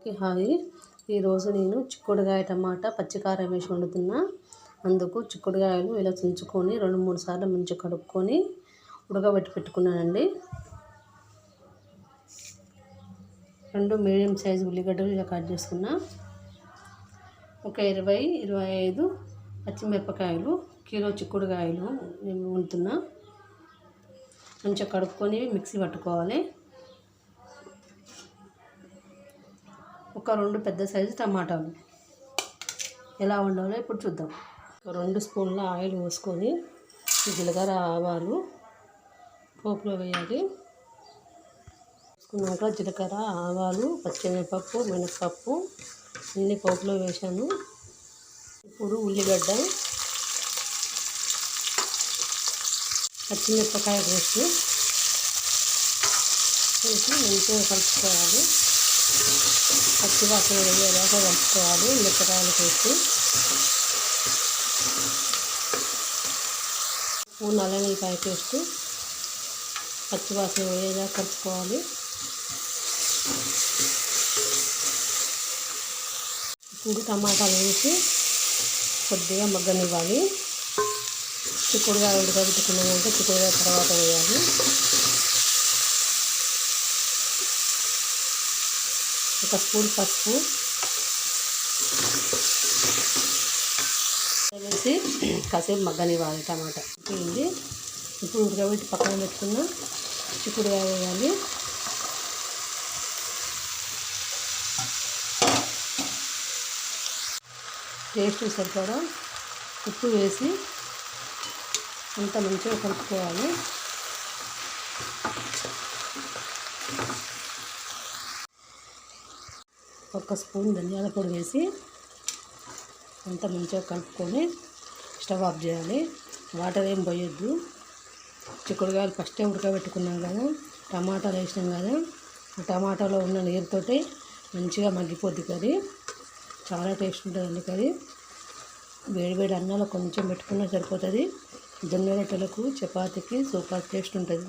అందరికీ హాయ్. ఈరోజు నేను చిక్కుడుకాయ టమాటా పచ్చికారం వేసి వండుతున్నా. అందుకు చిక్కుడుకాయలు ఇలా తుంచుకొని రెండు మూడు సార్లు మంచిగా కడుక్కొని ఉడకబెట్టి పెట్టుకున్నానండి. రెండు మీడియం సైజు ఉల్లిగడ్డలు ఇలా కట్ చేసుకున్నా. ఒక ఇరవై ఇరవై ఐదు పచ్చిమిరపకాయలు కిలో చిక్కుడుకాయలు నేను వండుతున్నా. మంచిగా కడుక్కొని మిక్సీ పట్టుకోవాలి. ఒక రెండు పెద్ద సైజు టమాటాలు. ఎలా వండాలో ఇప్పుడు చూద్దాం. ఒక రెండు స్పూన్ల ఆయిల్ పోసుకొని జీలకర్ర ఆవాలు పోపులో వేయాలి. వేసుకున్నాక జీలకర్ర ఆవాలు పచ్చిమిరపప్పు మినపప్పు అన్ని పోపులో వేసాను. ఇప్పుడు ఉల్లిగడ్డ పచ్చిమిరపకాయ పేస్ట్ వేసి మంచిగా కలుపుకోవాలి. పచ్చి వాసన వేయేదాకా మిరపకాయలు వేసి. నల్ల నల్లమిరపకాయ పేస్ట్ పచ్చి వాసన వేయేదాకా కలుపుకోవాలి. ఇప్పుడు టమాటాలు వేసి కొద్దిగా మగ్గనివ్వాలి. చిక్కుడుగా ఉడకబెట్టుకున్నామంటే చిక్కుడుగా తర్వాత వేయాలి. ఒక స్పూన్ పసుపు. వేసి కాసేపు మగ్గనివ్వాలి టమాటా. ఇది ఇప్పుడు ఉడకబెట్టి పక్కన పెట్టుకున్న చిక్కుడుగా వేయాలి. టేస్ట్ సరిపడా ఉప్పు వేసి అంత మంచిగా కలుపుకోవాలి. ఒక స్పూన్ ధనియాల పొడి వేసి అంత మంచిగా కలుపుకొని స్టవ్ ఆఫ్ చేయాలి. వాటర్ ఏం పోయొద్దు. చిక్కుడుకాయలు ఫస్టే ఉడకబెట్టుకున్నాం కదా టమాటాలు వేసినాం కదా ఆ టమాటాలో ఉన్న నీరుతోటి మంచిగా మగ్గిపోద్ది కర్రీ. చాలా టేస్ట్ ఉంటుందండి కర్రీ. వేడి వేడి అన్నాలు కొంచెం పెట్టుకున్నా సరిపోతుంది. జొన్న రొట్టెలకు చపాతీకి సూపర్ టేస్ట్ ఉంటుంది.